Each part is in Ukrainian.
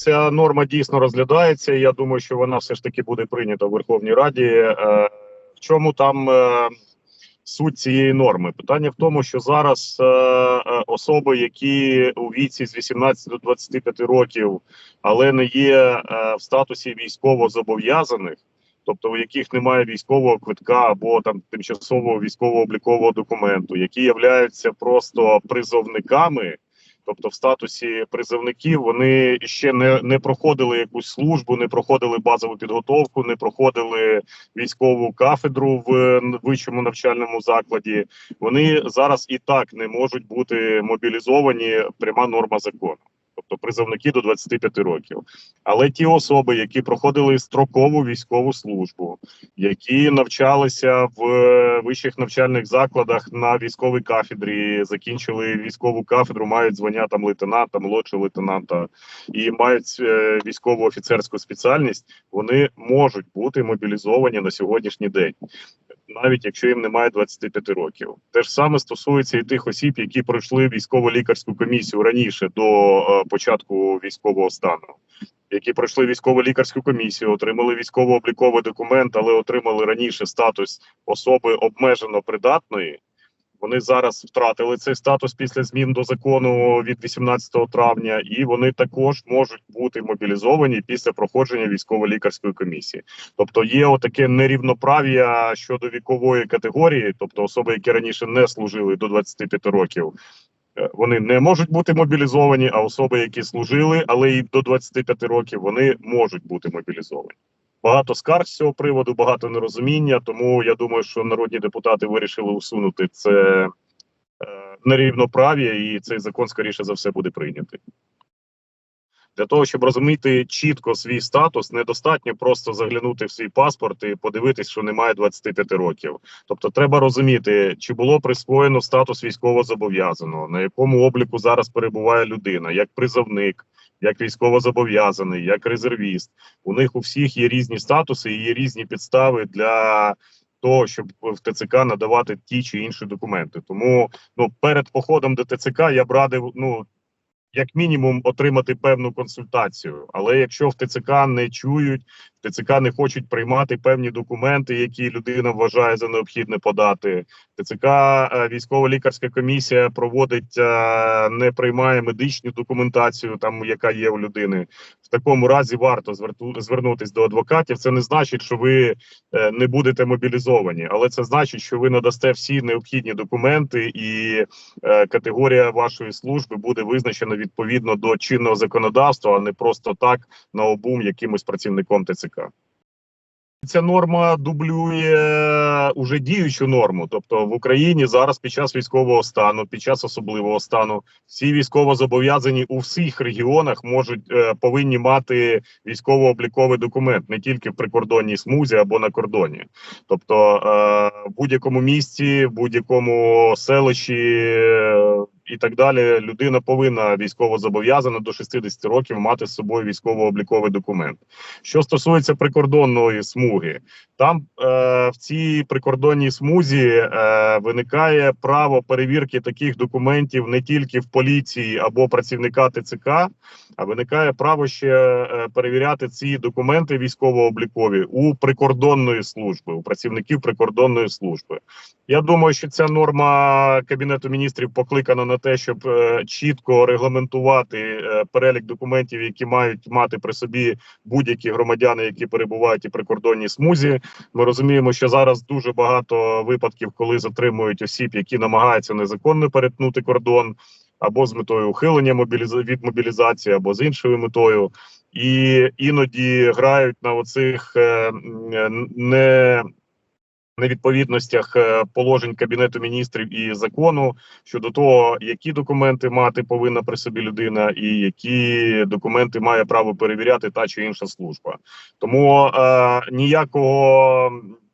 ця норма дійсно розглядається. Я думаю, що вона все ж таки буде прийнята в Верховній Раді. Е, В чому там е, суть цієї норми? Питання в тому, що зараз е, особи, які у віці з 18 до 25 років, але не є в статусі військово зобов'язаних. Тобто у яких немає військового квитка або там тимчасового військово-облікового документу, які являються просто призовниками, тобто в статусі призовників, вони ще не, не проходили якусь службу, не проходили базову підготовку, не проходили військову кафедру в вищому навчальному закладі. Вони зараз і так не можуть бути мобілізовані. Пряма норма закону. Тобто призовники до 25 років, але ті особи, які проходили строкову військову службу, які навчалися в е, вищих навчальних закладах на військовій кафедрі, закінчили військову кафедру, мають звання там лейтенанта, молодшого лейтенанта і мають е, військово офіцерську спеціальність, вони можуть бути мобілізовані на сьогоднішній день. Навіть якщо їм немає 25 років, те ж саме стосується і тих осіб, які пройшли військово-лікарську комісію раніше до е, початку військового стану, які пройшли військово-лікарську комісію, отримали військово-обліковий документ, але отримали раніше статус особи обмежено придатної. Вони зараз втратили цей статус після змін до закону від 18 травня, і вони також можуть бути мобілізовані після проходження військово-лікарської комісії. Тобто є отаке нерівноправ'я щодо вікової категорії, тобто особи, які раніше не служили до 25 років. е, Вони не можуть бути мобілізовані, а особи, які служили, але і до 25 років, вони можуть бути мобілізовані. Багато скарг з цього приводу, багато нерозуміння. Тому я думаю, що народні депутати вирішили усунути це е, нерівноправ'я, і цей закон, скоріше за все, буде прийнятий. Для того, щоб розуміти чітко свій статус, недостатньо просто заглянути в свій паспорт і подивитись, що немає 25 років. Тобто, треба розуміти, чи було присвоєно статус військовозобов'язаного, на якому обліку зараз перебуває людина, як призовник, як військовозобов'язаний, як резервіст. У них у всіх є різні статуси і є різні підстави для того, щоб в ТЦК надавати ті чи інші документи. Тому ну перед походом до ТЦК я б радив, ну як мінімум отримати певну консультацію. Але якщо в ТЦК не чують, ТЦК не хочуть приймати певні документи, які людина вважає за необхідне подати. ТЦК е, військово-лікарська комісія проводить, е, не приймає медичну документацію, там яка є у людини. В такому разі варто звернутись до адвокатів. Це не значить, що ви е, не будете мобілізовані, але це значить, що ви надасте всі необхідні документи, і категорія вашої служби буде визначена відповідно до чинного законодавства, а не просто так на обум якимось працівником ТЦК. Ця норма дублює уже діючу норму. Тобто в Україні зараз під час військового стану, під час особливого стану, всі військовозобов'язані у всіх регіонах можуть е, повинні мати військово-обліковий документ не тільки в прикордонній смузі або на кордоні. Тобто е, в будь-якому місті, в будь-якому селищі. І так далі, людина повинна військово зобов'язана до 60 років мати з собою військово-обліковий документ. Що стосується прикордонної смуги, там е, в цій прикордонній смузі е, виникає право перевірки таких документів не тільки в поліції або працівника ТЦК, а виникає право ще е, перевіряти ці документи військово-облікові у прикордонної служби, у працівників прикордонної служби. Я думаю, що ця норма кабінету міністрів покликана на те, щоб е, чітко регламентувати е, перелік документів, які мають мати при собі будь-які громадяни, які перебувають у прикордонній смузі. Ми розуміємо, що зараз дуже багато випадків, коли затримують осіб, які намагаються незаконно перетнути кордон, або з метою ухилення від мобілізації, або з іншою метою. І іноді грають на оцих е, не невідповідностях е, положень кабінету міністрів і закону щодо того, які документи мати повинна при собі людина, і які документи має право перевіряти та чи інша служба. Тому е, ніякого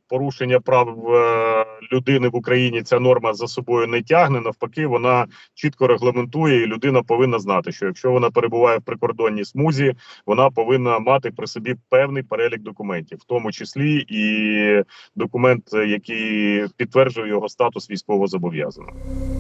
порушення прав е, людини в Україні ця норма за собою не тягне. Навпаки, вона чітко регламентує, і людина повинна знати, що якщо вона перебуває в прикордонній смузі, вона повинна мати при собі певний перелік документів, в тому числі і документ, який підтверджує його статус військовозобов'язаного.